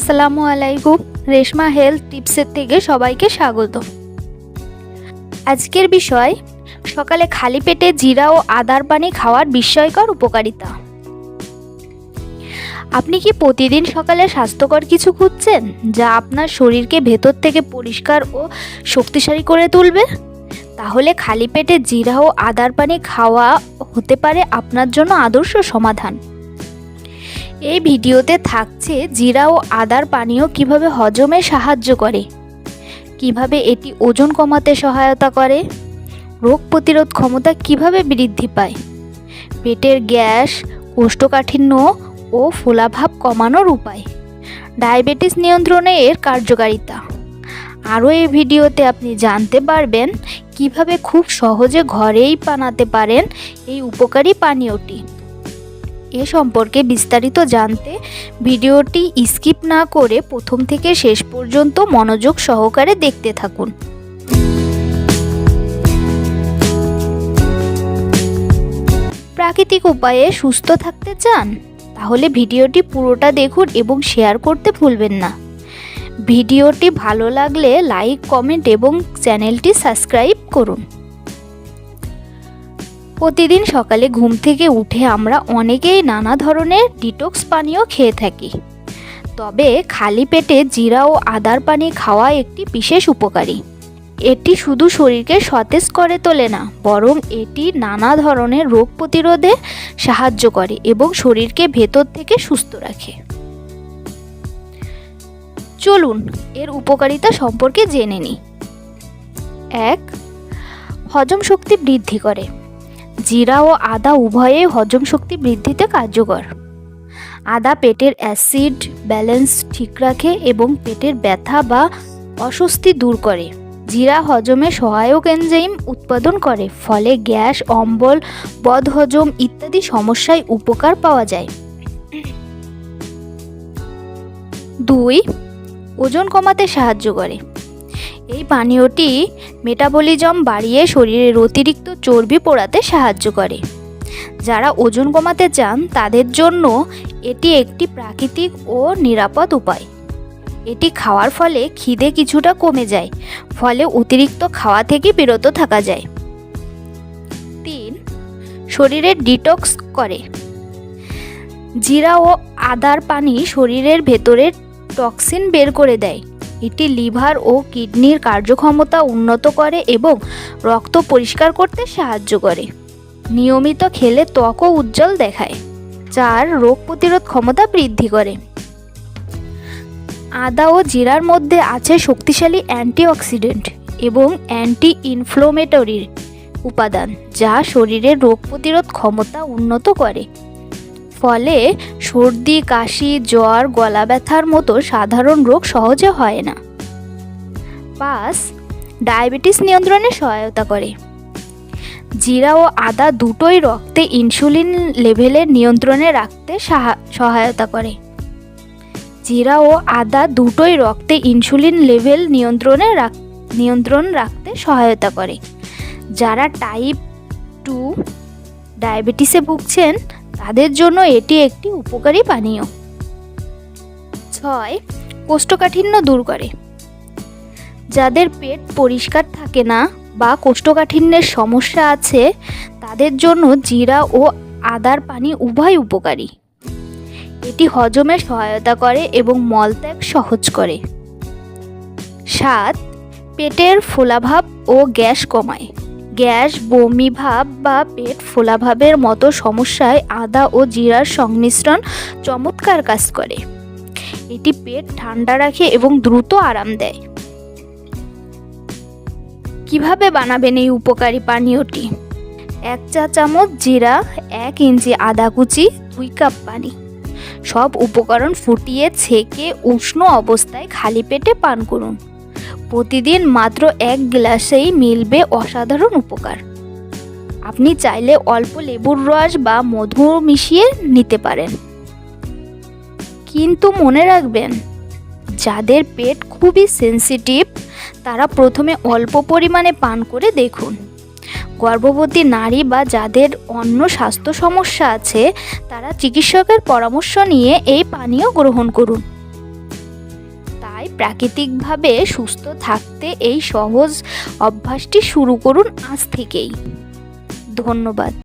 আসসালামু আলাইকুম। রেশমা হেলথ টিপসের থেকে সবাইকে স্বাগত। আজকের বিষয়, সকালে খালি পেটে জিরা ও আদার পানি খাওয়ার বিস্ময়কর উপকারিতা। আপনি কি প্রতিদিন সকালে স্বাস্থ্যকর কিছু খুঁজছেন, যা আপনার শরীরকে ভেতর থেকে পরিষ্কার ও শক্তিশালী করে তুলবে? তাহলে খালি পেটে জিরা ও আদার পানি খাওয়া হতে পারে আপনার জন্য আদর্শ সমাধান। এই ভিডিওতে থাকছে জিরা ও আদার পানীয় কীভাবে হজমে সাহায্য করে, কীভাবে এটি ওজন কমাতে সহায়তা করে, রোগ প্রতিরোধ ক্ষমতা কীভাবে বৃদ্ধি পায়, পেটের গ্যাস, কোষ্ঠকাঠিন্য ও ফোলাভাব কমানোর উপায়, ডায়াবেটিস নিয়ন্ত্রণে এর কার্যকারিতা। আরও এই ভিডিওতে আপনি জানতে পারবেন কীভাবে খুব সহজে ঘরেই বানাতে পারেন এই উপকারী পানীয়টি। এ সম্পর্কে বিস্তারিত জানতে ভিডিওটি স্কিপ না করে প্রথম থেকে শেষ পর্যন্ত মনোযোগ সহকারে দেখতে থাকুন। প্রাকৃতিক উপায়ে সুস্থ থাকতে চান? তাহলে ভিডিওটি পুরোটা দেখুন এবং শেয়ার করতে ভুলবেন না। ভিডিওটি ভালো লাগলে লাইক, কমেন্ট এবং চ্যানেলটি সাবস্ক্রাইব করুন। প্রতিদিন সকালে ঘুম থেকে উঠে আমরা অনেকেই নানা ধরনের ডিটক্স পানীয় খেয়ে থাকি। তবে খালি পেটে জিরা ও আদার পানি খাওয়া একটি বিশেষ উপকারী। এটি শুধু শরীরকে সতেজ করে তোলে না, বরং এটি নানা ধরনের রোগ প্রতিরোধে সাহায্য করে এবং শরীরকে ভেতর থেকে সুস্থ রাখে। চলুন, এর উপকারিতা সম্পর্কে জেনে নিই। এক, হজম শক্তি বৃদ্ধি করে। জিরা ও আদা উভয়ে হজম শক্তি বৃদ্ধিতে কার্যকর। আদা পেটের অ্যাসিড ব্যালেন্স ঠিক রাখে এবং পেটের ব্যথা বা অস্বস্তি দূর করে। জিরা হজমে সহায়ক এনজাইম উৎপাদন করে, ফলে গ্যাস, অম্বল, বদহজম ইত্যাদি সমস্যায় উপকার পাওয়া যায়। দুই, ওজন কমাতে সাহায্য করে। এই পানীয়টি মেটাবলিজম বাড়িয়ে শরীরের অতিরিক্ত চর্বি পোড়াতে সাহায্য করে। যারা ওজন কমাতে চান, তাদের জন্য এটি একটি প্রাকৃতিক ও নিরাপদ উপায়। এটি খাওয়ার ফলে খিদে কিছুটা কমে যায়, ফলে অতিরিক্ত খাওয়া থেকে বিরত থাকা যায়। তিন, শরীরের ডিটক্স করে। জিরা ও আদার পানি শরীরের ভেতরের টক্সিন বের করে দেয়। এটি লিভার ও কিডনির কার্যক্ষমতা উন্নত করে এবং রক্ত পরিষ্কার করতে সাহায্য করে। নিয়মিত খেলে ত্বকও উজ্জ্বল দেখায় চার রোগ প্রতিরোধ ক্ষমতা বৃদ্ধি করে। আদা ও জিরার মধ্যে আছে শক্তিশালী অ্যান্টিঅক্সিডেন্ট এবং অ্যান্টি ইনফ্লোমেটরি উপাদান, যা শরীরের রোগ প্রতিরোধ ক্ষমতা উন্নত করে। ফলে সর্দি, কাশি, জ্বর, গলা ব্যথার মতো সাধারণ রোগ সহজে হয় না। পাঁচ ডায়াবেটিস নিয়ন্ত্রণে সহায়তা করে। জিরা ও আদা দুটোই রক্তে ইনসুলিন লেভেলের নিয়ন্ত্রণে রাখতে সহায়তা করে। জিরা ও আদা দুটোই রক্তে ইনসুলিন লেভেল নিয়ন্ত্রণে নিয়ন্ত্রণ রাখতে সহায়তা করে। যারা টাইপ টু ডায়াবেটিসে ভুগছেন তাদের জন্য এটি একটি উপকারী পানীয়। ছয়, কোষ্ঠকাঠিন্য দূর করে। যাদের পেট পরিষ্কার থাকে না বা কোষ্ঠকাঠিন্যের সমস্যা আছে, তাদের জন্য জিরা ও আদার পানি উভয় উপকারী। এটি হজমে সহায়তা করে এবং মলত্যাগ সহজ করে। সাত, পেটের ফোলাভাব ও গ্যাস কমায়। গ্যাস, বমি ভাব বা পেট ফোলাভাবের মতো সমস্যায় আদা ও জিরার সংমিশ্রণ চমৎকার কাজ করে। এটি পেট ঠান্ডা রাখে এবং দ্রুত আরাম দেয়। কীভাবে বানাবেন এই উপকারী পানীয়টি? এক চা চামচ জিরা, এক ইঞ্চি আদা কুচি, দুই কাপ পানি। সব উপকরণ ফুটিয়ে ছেঁকে উষ্ণ অবস্থায় খালি পেটে পান করুন। প্রতিদিন মাত্র এক গ্লাসেই মিলবে অসাধারণ উপকার। আপনি চাইলে অল্প লেবুর রস বা মধু মিশিয়ে নিতে পারেন। কিন্তু মনে রাখবেন, যাদের পেট খুবই সেন্সিটিভ তারা প্রথমে অল্প পরিমাণে পান করে দেখুন। গর্ভবতী নারী বা যাদের অন্য স্বাস্থ্য সমস্যা আছে, তারা চিকিৎসকের পরামর্শ নিয়ে এই পানীয় গ্রহণ করুন। প্রাকৃতিকভাবে সুস্থ থাকতে এই সহজ অভ্যাসটি শুরু করুন আজ থেকেই। ধন্যবাদ।